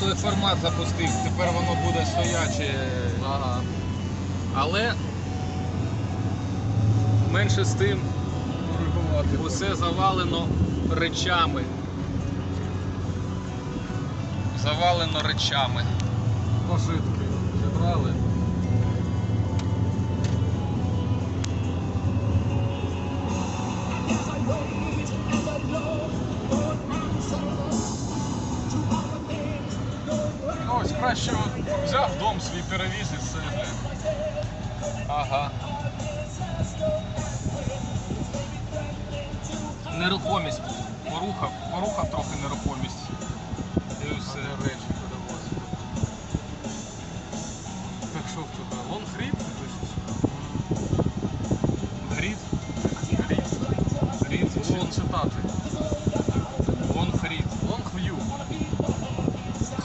той формат запустив, тепер воно буде стояче. Ага. Але менше з тим усе завалено речами. Завалено речами. Пожитки зібрали. Краще от взяв дом свій перевіз і все. Ага. Нерухомість. Порухав, порухав трохи нерухомість. І все. Речі перевозили. Так що тут? Лонгріп пишеш? Грід. Грід. Чи Лон, читати? лонгрід. Лонгв'ю.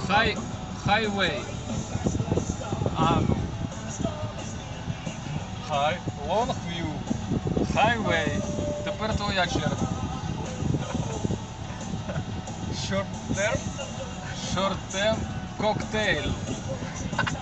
Хай. Хайвей. А, ну. Хай. Лонгв'ю. Хайвей. Тепер твоя черга. Short term. Шортем коктейль. Ось такі